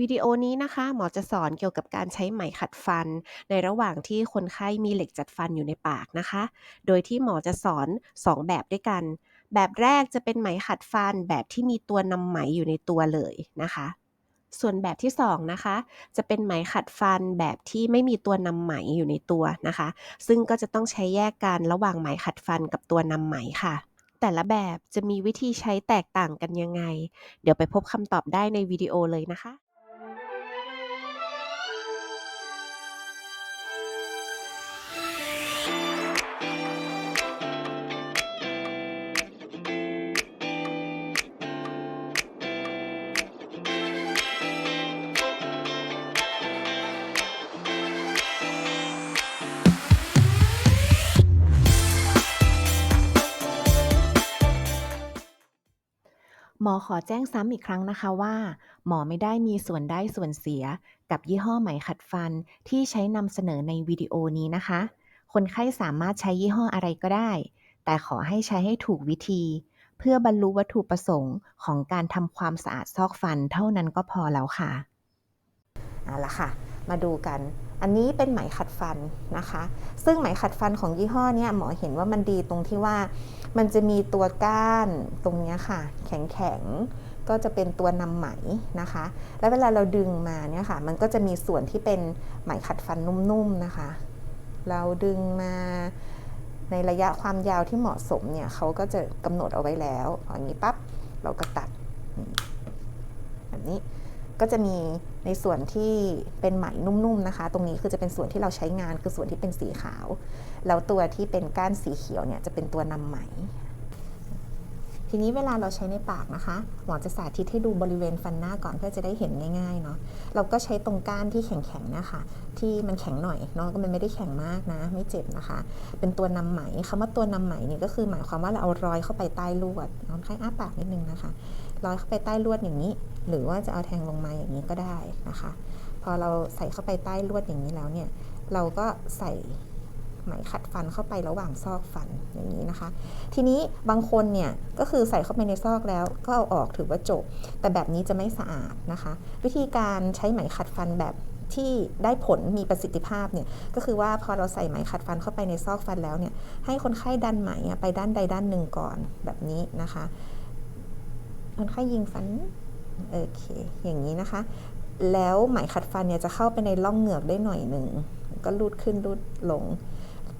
วิดีโอนี้นะคะหมอจะสอนเกี่ยวกับการใช้ไหมขัดฟัน ในระหว่างที่คนไข้มีเหล็กจัดฟันอยู่ในปากนะคะ โดยที่หมอจะสอน 2 แบบด้วยกัน แบบแรกจะเป็นไหมขัดฟันแบบที่มีตัวนำไหมอยู่ในตัวเลยนะคะ ส่วนแบบที่2นะคะจะเป็นไหมขัดฟันแบบที่ไม่มีตัวนำไหมอยู่ในตัวนะคะ ซึ่งก็จะต้องใช้แยกกันระหว่างไหมขัดฟันกับตัวนำไหมค่ะแต่ละแบบจะมีวิธีใช้แตกต่างกันยังไง เดี๋ยวไปพบคำตอบได้ในวิดีโอเลยนะคะ หมอขอแจ้งซ้ำอีกครั้งนะคะว่า หมอไม่ได้มีส่วนได้ส่วนเสีย กับยี่ห้อไหมขัดฟันที่ใช้นำเสนอในวิดีโอนี้นะคะ คนไข้สามารถใช้ยี่ห้ออะไรก็ได้ แต่ขอให้ใช้ให้ถูกวิธี เพื่อบรรลุวัตถุประสงค์ของการทำความสะอาดซอกฟันเท่านั้นก็พอแล้วค่ะเอาละค่ะ มาดูกัน อันนี้เป็นไหมขัดฟันนะคะ ซึ่งไหมขัดฟันของยี่ห้อเนี้ยหมอเห็นว่ามันดีตรงที่ว่า มันจะมีตัวก้านตรงเนี้ยค่ะ แข็งๆก็จะเป็นตัวนำไหมนะคะ แล้วเวลาเราดึงมาเนี่ยค่ะ มันก็จะมีส่วนที่เป็นไหมขัดฟันนุ่มๆนะคะ เราดึงมาในระยะความยาวที่เหมาะสมเนี่ยเขาก็จะกำหนดเอาไว้แล้วอย่างนี้ปั๊บเราก็ตัดแบบนี้ ก็จะมีในส่วนที่เป็นไหมนุ่มๆนะคะ ตรงนี้คือจะเป็นส่วนที่เราใช้งานคือส่วนที่เป็นสีขาว แล้วตัวที่เป็นก้านสีเขียวเนี่ยจะเป็นตัวนำไหม ทีนี้เวลาเราใช้ในปากนะคะ หมอจะสาธิตให้ดูบริเวณฟันหน้าก่อนเพื่อจะได้เห็นง่ายๆเนาะ เราก็ใช้ตรงก้านที่แข็งๆนะคะ ที่มันแข็งหน่อยเนาะก็มันไม่ได้แข็งมากนะ ไม่เจ็บนะคะ เป็นตัวนำไหมคำว่าตัวนำไหมนี่ก็คือหมายความว่าเราเอารอยเข้าไปใต้ลวดเอาให้อ้าปากนิดนึงนะคะ รอยเข้าไปใต้ลวดอย่างนี้ หรือว่าจะเอาแทงลงมาอย่างนี้ก็ได้นะคะ พอเราใส่เข้าไปใต้ลวดอย่างนี้แล้วเนี่ย เราก็ใส่ไหมขัดฟันเข้าไประหว่างซอกฟันอย่างนี้นะคะ ทีนี้บางคนเนี่ยก็คือใส่เข้าไปในซอกแล้วก็เอาออกถือว่าจบ แต่แบบนี้จะไม่สะอาดนะคะ วิธีการใช้ไหมขัดฟันแบบที่ได้ผลมีประสิทธิภาพเนี่ยก็คือว่าพอเราใส่ไหมขัดฟันเข้าไปในซอกฟันแล้วเนี่ยให้คนไข้ดันไหมไปด้านใดด้านหนึ่งก่อนแบบนี้นะคะ คนไข้ยิงฟันโอเคอย่างนี้นะคะ แล้วไหมขัดฟันเนี่ยจะเข้าไปในร่องเหงือกได้หน่อยหนึ่งก็รูดขึ้นรูดลง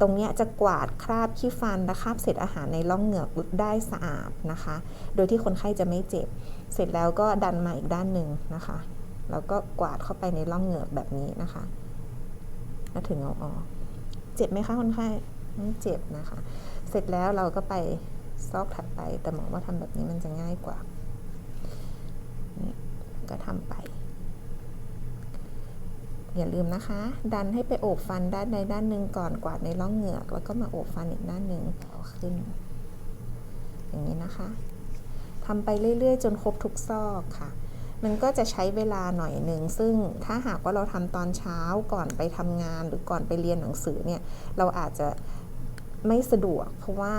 ตรงนี้จะกวาดคราบขี้ฟันและคราบเศษอาหารในร่องเหงือกได้สะอาดนะคะ โดยที่คนไข้จะไม่เจ็บ เสร็จแล้วก็ดันมาอีกด้านหนึ่งนะคะ แล้วก็กวาดเข้าไปในร่องเหงือกแบบนี้นะคะแล้วถึงเอาออก เจ็บไหมคะคนไข้ไม่เจ็บนะคะ เสร็จแล้วเราก็ไปซอกถัดไป แต่หมอว่าทำแบบนี้มันจะง่ายกว่า ก็ทำไป อย่าลืมนะคะ ดันให้ไปโอบฟันด้านใดด้านหนึ่งก่อนกวาดในร่องเหงือกแล้วก็มาโอบฟันอีกด้านหนึ่งเอาขึ้น อย่างนี้นะคะทำไปเรื่อย ๆ จนครบทุกซอกค่ะ มันก็จะใช้เวลาหน่อยหนึ่ง ซึ่งถ้าหากว่าเราทำตอนเช้าก่อนไปทำงานหรือก่อนไปเรียนหนังสือเนี่ย เราอาจจะไม่สะดวกเพราะว่า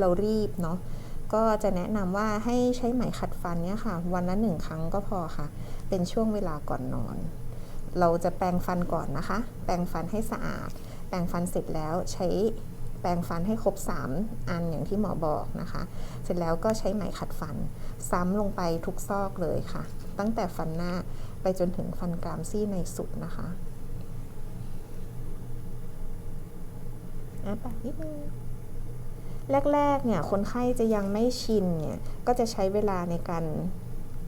เรารีบเนาะ ก็จะแนะนำว่าให้ใช้ไหมขัดฟันเนี่ยค่ะ วันละหนึ่งครั้งก็พอค่ะ เป็นช่วงเวลาก่อนนอน เราจะแปรงฟันก่อนนะคะ แปรงฟันให้สะอาด แปรงฟันเสร็จแล้วใช้แปรงฟันให้ครบ 3 อันอย่างที่หมอบอกนะคะ เสร็จแล้วก็ใช้ไหมขัดฟัน ซ้ำลงไปทุกซอกเลยค่ะ ตั้งแต่ฟันหน้าไปจนถึงฟันกรามซี่ในสุดนะคะอะปากนิดนึง แรกๆเนี่ยคนไข้จะยังไม่ชินเนี่ยก็จะใช้เวลาในการ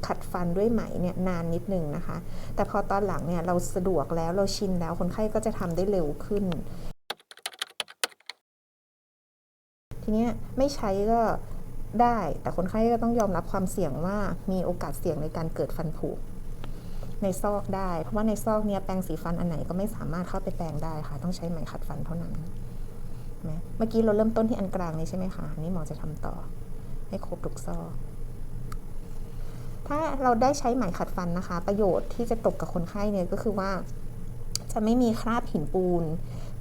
ขัดฟันด้วยไหมเนี่ยนานนิดนึงนะคะ แต่พอตอนหลังเนี่ยเราสะดวกแล้วเราชินแล้วคนไข้ก็จะทำได้เร็วขึ้น ทีเนี้ยไม่ใช้ก็ได้ แต่คนไข้ก็ต้องยอมรับความเสี่ยงว่ามีโอกาสเสี่ยงในการเกิดฟันผุในซอกได้ เพราะว่าในซอกเนี่ยแปรงสีฟันอันไหนก็ไม่สามารถเข้าไปแปรงได้ค่ะ ต้องใช้ไหมขัดฟันเท่านั้น เมื่อกี้เราเริ่มต้นที่อันกลางนี้ใช่ไหมคะนนี้หมอจะทำต่อ ให้ครบทุกซอกถ้าเราได้ใช้ไหมขัดฟันนะคะ ประโยชน์ที่จะตกกับคนไข้เนี่ยก็คือว่า จะไม่มีคราบหินปูน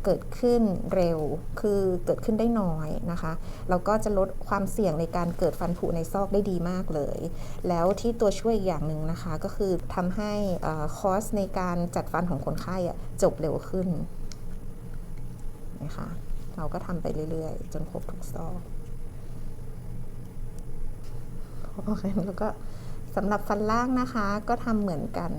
เกิดขึ้นเร็ว คือเกิดขึ้นได้น้อยนะคะ แล้วก็จะลดความเสี่ยงในการเกิดฟันผุในซอกได้ดีมากเลย แล้วที่ตัวช่วยอีกอย่างหนึ่งนะคะ ก็คือทำให้คอสในการจัดฟันของคนไข้จบเร็วขึ้นนะคะ เราก็ทำไปเรื่อยๆ จนครบทุกซอกโอเคแล้วก็สำหรับฟันล่างนะคะ ก็ทำเหมือนกัน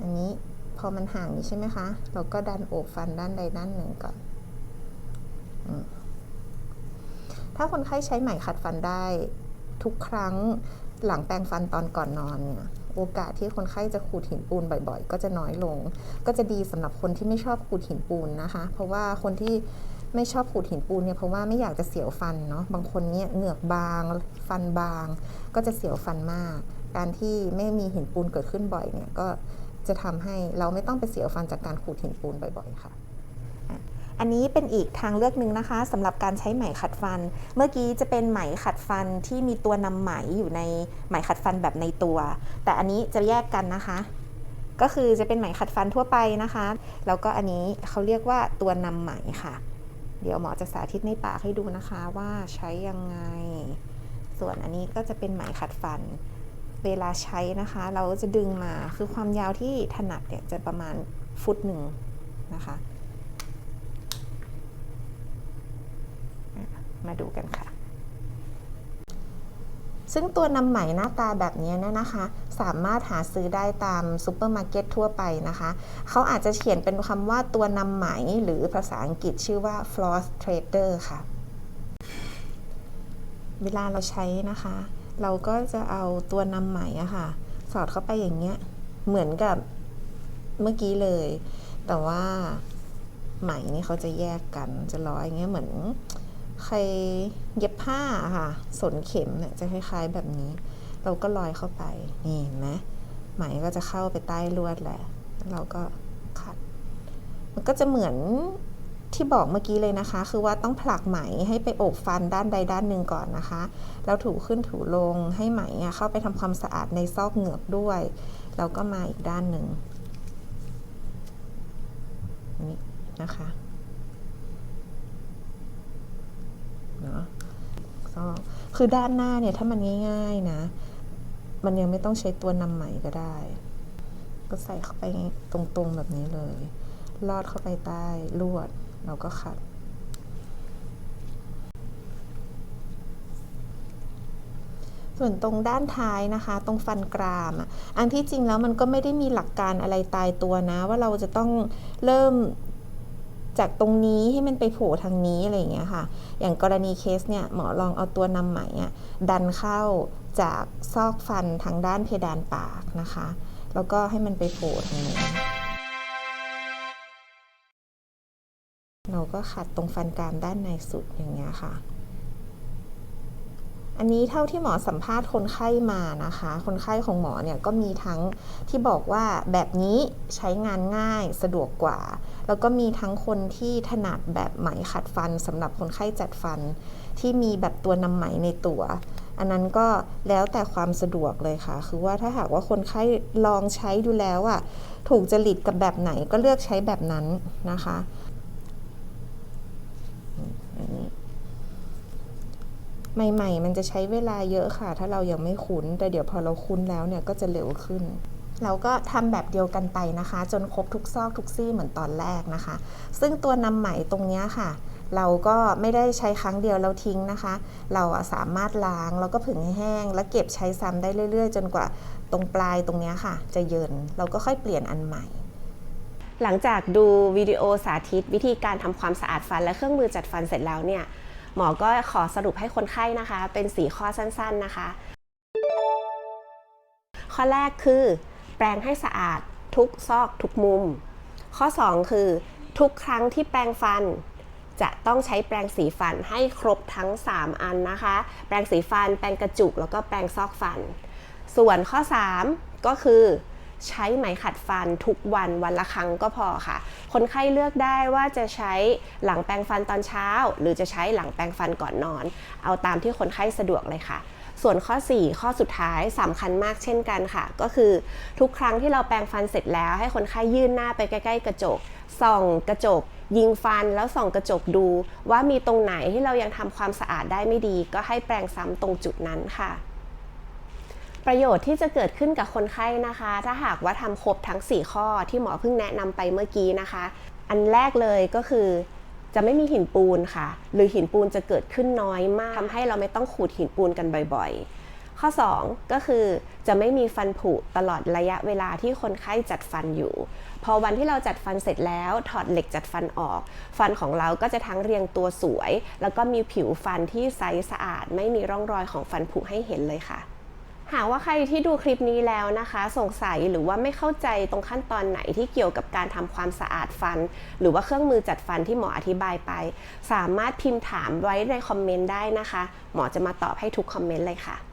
อันนี้พอมันห่างนี้ใช่ไหมคะ เราก็ดันโอบฟันด้านใดด้านหนึ่งก่อนถ้าคนไข้ใช้ไหมขัดฟันได้ทุกครั้ง หลังแปรงฟันตอนก่อนนอนเนี่ยโอกาสที่คนไข้จะขูดหินปูนบ่อยๆ ก็จะน้อยลง ก็จะดีสำหรับคนที่ไม่ชอบขูดหินปูนนะคะ เพราะว่าคนที่ไม่ชอบขูดหินปูนเนี่ยเพราะว่าไม่อยากจะเสียวฟันเนาะบางคนเนี่ยเหงือกบาง ฟันบาง ก็จะเสียวฟันมาก การที่ไม่มีหินปูนเกิดขึ้นบ่อยเนี่ยก็จะทำให้เราไม่ต้องไปเสียวฟันจากการขูดหินปูนบ่อย ๆ ค่ะ อันนี้เป็นอีกทางเลือกหนึ่งนะคะสำหรับการใช้ไหมขัดฟัน เมื่อกี้จะเป็นไหมขัดฟันที่มีตัวนำไหมอยู่ในไหมขัดฟันแบบในตัว แต่อันนี้จะแยกกันนะคะ ก็คือจะเป็นไหมขัดฟันทั่วไปนะคะ แล้วก็อันนี้เขาเรียกว่าตัวนำไหมค่ะ เดี๋ยวหมอจะสาธิตในปากให้ดูนะคะว่าใช้ยังไง ส่วนอันนี้ก็จะเป็นไหมขัดฟันเวลาใช้นะคะ เราจะดึงมาคือความยาวที่ถนัดเนี่ยจะประมาณฟุตหนึ่งนะคะอะ มาดูกันค่ะ ซึ่งตัวนำไหมหน้าตาแบบนี้เนี่ยนะคะ สามารถหาซื้อได้ตามซูเปอร์มาร์เก็ตทั่วไปนะคะ เขาอาจจะเขียนเป็นคำว่าตัวนำไหมหรือภาษาอังกฤษชื่อว่า floss trader ค่ะ เวลาเราใช้นะคะ เราก็จะเอาตัวนำไหมอะค่ะ สอดเข้าไปอย่างเงี้ยเหมือนกับเมื่อกี้เลย แต่ว่าไหมนี่เขาจะแยกกันจะร้อยอย่างเงี้ยเหมือน ใครเย็บผ้าค่ะ สนเข็มเนี่ยจะคล้ายๆแบบนี้ เราก็ลอยเข้าไปนี่เห็นไหมไหมก็จะเข้าไปใต้ลวดแหละแล้วเราก็ขัด มันก็จะเหมือนที่บอกเมื่อกี้เลยนะคะ คือว่าต้องผลักไหมให้ไปโอบฟันด้านใดด้านหนึ่งก่อนนะคะ แล้วถูขึ้นถูลงให้ไหมอะเข้าไปทำความสะอาดในซอกเหงือกด้วย แล้วก็มาอีกด้านหนึ่งนี่นะคะเนาะซอก คือด้านหน้าเนี่ยถ้ามันง่าย ๆนะ มันยังไม่ต้องใช้ตัวนำไหมก็ได้ ก็ใส่เข้าไปตรงๆแบบนี้เลย ลอดเข้าไปใต้ลวดเราก็ขัดส่วนตรงด้านท้ายนะคะ ตรงฟันกรามอะอันที่จริงแล้วมันก็ไม่ได้มีหลักการอะไรตายตัวนะ ว่าเราจะต้องเริ่ม จากตรงนี้ให้มันไปโผล่ทางนี้อะไรอย่างเงี้ยค่ะ อย่างกรณีเคสเนี่ยหมอลองเอาตัวนำไหมอะดันเข้าจากซอกฟันทางด้านเพดานปากนะคะ แล้วก็ให้มันไปโผล่ทางนี้ เราก็ขัดตรงฟันกรามด้านในสุดอย่างเงี้ยค่ะ อันนี้เท่าที่หมอสัมภาษณ์คนไข้มานะคะ คนไข้ของหมอเนี่ยก็มีทั้งที่บอกว่าแบบนี้ใช้งานง่ายสะดวกกว่า แล้วก็มีทั้งคนที่ถนัดแบบไหมขัดฟันสำหรับคนไข้จัดฟัน ที่มีแบบตัวนำไหมในตัว อันนั้นก็แล้วแต่ความสะดวกเลยค่ะ คือว่าถ้าหากว่าคนไข้ลองใช้ดูแล้วอะถูกจริตกับแบบไหนก็เลือกใช้แบบนั้นนะคะอันนี้ ใหม่ ๆ มันจะใช้เวลาเยอะค่ะ ถ้าเรายังไม่คุ้น แต่เดี๋ยวพอเราคุ้นแล้วเนี่ยก็จะเร็วขึ้นเราก็ทำแบบเดียวกันไปนะคะ จนครบทุกซอกทุกซี่เหมือนตอนแรกนะคะ ซึ่งตัวนำไหมตรงนี้ค่ะ เราก็ไม่ได้ใช้ครั้งเดียวแล้วทิ้งนะคะ เราสามารถล้างแล้วก็ผึ่งให้แห้ง แล้วเก็บใช้ซ้ำได้เรื่อย ๆ จนกว่าตรงปลายตรงนี้ค่ะ จะเยินเราก็ค่อยเปลี่ยนอันใหม่หลังจากดูวิดีโอสาธิตวิธีการทำความสะอาดฟันและเครื่องมือจัดฟันเสร็จแล้วเนี่ย หมอก็ขอสรุปให้คนไข้นะคะ เป็น4ข้อสั้นๆนะคะ ข้อแรกคือ แปรงให้สะอาดทุกซอกทุกมุม ข้อ 2 คือ ทุกครั้งที่แปรงฟัน จะต้องใช้แปรงสีฟันให้ครบทั้ง 3 อันนะคะ แปรงสีฟัน แปรงกระจุก แล้วก็แปรงซอกฟัน ส่วนข้อ 3 ก็คือ ใช้ไหมขัดฟันทุกวันวันละครั้งก็พอค่ะ คนไข้เลือกได้ว่าจะใช้หลังแปรงฟันตอนเช้า หรือจะใช้หลังแปรงฟันก่อนนอน เอาตามที่คนไข้สะดวกเลยค่ะส่วนข้อ 4 ข้อสุดท้ายสำคัญมากเช่นกันค่ะ ก็คือทุกครั้งที่เราแปรงฟันเสร็จแล้วให้คนไข้ยื่นหน้าไปใกล้ ๆ กระจก ส่องกระจก ยิงฟันแล้วส่องกระจกดู ว่ามีตรงไหนที่เรายังทำความสะอาดได้ไม่ดี ก็ให้แปรงซ้ำตรงจุดนั้นค่ะ ประโยชน์ที่จะเกิดขึ้นกับคนไข้นะคะ ถ้าหากว่าทำครบทั้ง 4 ข้อที่หมอเพิ่งแนะนำไปเมื่อกี้นะคะ อันแรกเลยก็คือจะไม่มีหินปูนค่ะ หรือหินปูนจะเกิดขึ้นน้อยมากทำให้เราไม่ต้องขูดหินปูนกันบ่อยๆ ข้อ 2 ก็คือจะไม่มีฟันผุตลอดระยะเวลาที่คนไข้จัดฟันอยู่ พอวันที่เราจัดฟันเสร็จแล้วถอดเหล็กจัดฟันออก ฟันของเราก็จะทั้งเรียงตัวสวย แล้วก็มีผิวฟันที่ใสสะอาด ไม่มีร่องรอยของฟันผุให้เห็นเลยค่ะ หากว่าใครที่ดูคลิปนี้แล้วนะคะ สงสัยหรือว่าไม่เข้าใจตรงขั้นตอนไหนที่เกี่ยวกับการทำความสะอาดฟัน หรือว่าเครื่องมือจัดฟันที่หมออธิบายไป สามารถพิมพ์ถามไว้ในคอมเมนต์ได้นะคะ หมอจะมาตอบให้ทุกคอมเมนต์เลยค่ะ